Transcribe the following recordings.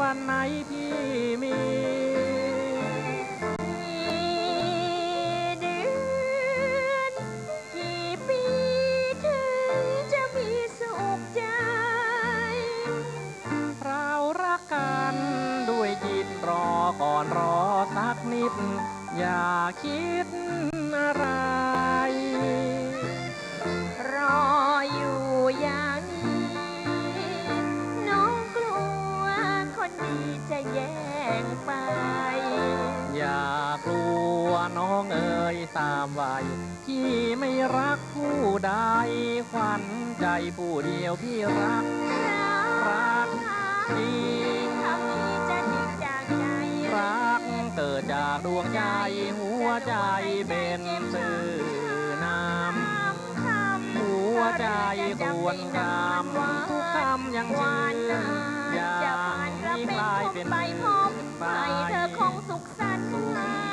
วันไหนพี่มีกี่เดือนกี่ปีถึงจะมีสุขใจเรารักกันด้วยจิตรอก่อนรอสักนิด อย่าคิดอะไร จะแย่งไป อย่ากลัวน้องเอ๋ยตามวัยพี่ไม่รักผู้ใดขวัญใจผู้เดียวพี่รัก รักจริงคำนี้จะทิ้งจากใจ รักเกิดจากดวงใจหัวใจเป็นสื่อน้ำหัวใจควรกรามทุกคำยังหวาชื่นนนานอย่า ระเป็นกลายพบเป็นไปพบให้เธอคงสุขสันต์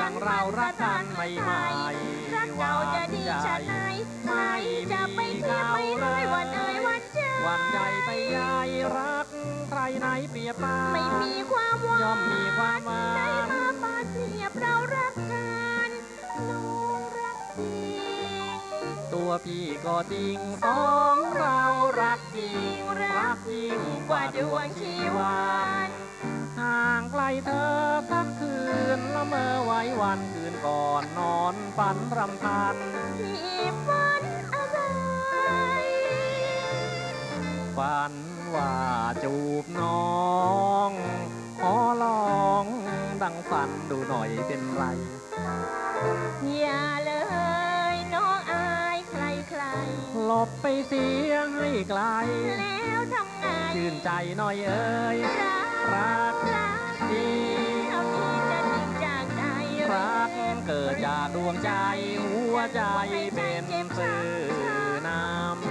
ดังเรารักกันไม่ไม่รักเก่าจะดีชะไหนไม่จะไปเทียบไม่เลยวันเอ่ยวันเจอวันใจไปยายรักใครไหนเปรียบปาไม่มีความหวานย่อมมีความหวาน พี่ก็จริงสองเรารักจริงรักยิ่งกว่าดวงชีวันห่างไกลเธอสักคืนละเมอไว้วันคืนก่อนนอนฝันรำพันที่ฝันอะไรฝันว่าจูบน้องขอลองดังฝันดูหน่อยเป็นไรอย่าเลยน้องอา รใครหลบไปเสียงให้ไกลๆแล้วทำไงชื่นใจหน่อยเอ้ยรักรักรักจริงเท่านี้จะทิ้งจากใจรักเกิดจากดวงใจ หัวใจเป็นสื่อน้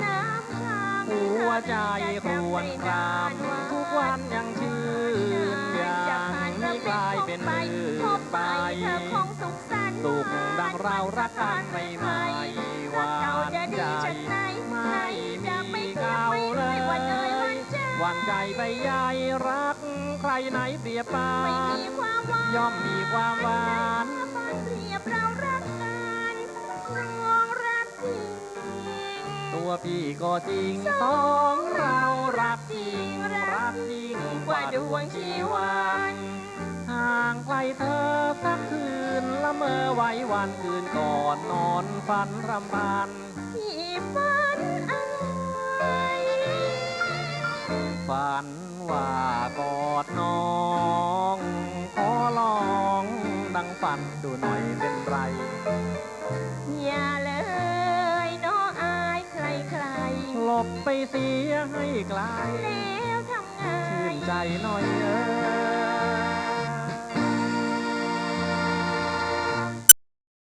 น้ำคำำหัวใจครวญครามทุกวันยังชื่นอย่างนี้กลายเป็นมือพบไปไปเธอคงสุขสันต์สุขดังเรารักกันไม่ไม่ ใจไม่จะไม่มีเก่าเลยวันเอ่ยวันใจไปยายรัก ใครไหนเปรียบปาไม่นย่อมมีความหวานเปรียบเรารักกันน้องรักจริงตัวพี่ก็จริงสองเรารักจริงรักจริงกว่าดวงชีวันห่างไกลเธอสักคืนละเมอไว้วันคืนก่อนนอนฝันรำพัน ฝันอะไรฝันว่ากอดน้องขอลองดังฝันดูหน่อยเป็นไร อย่าเลยน้องอายใครใครหลบไปเสียให้ไกลๆแล้วทำไง ชื่นใจหน่อยเอ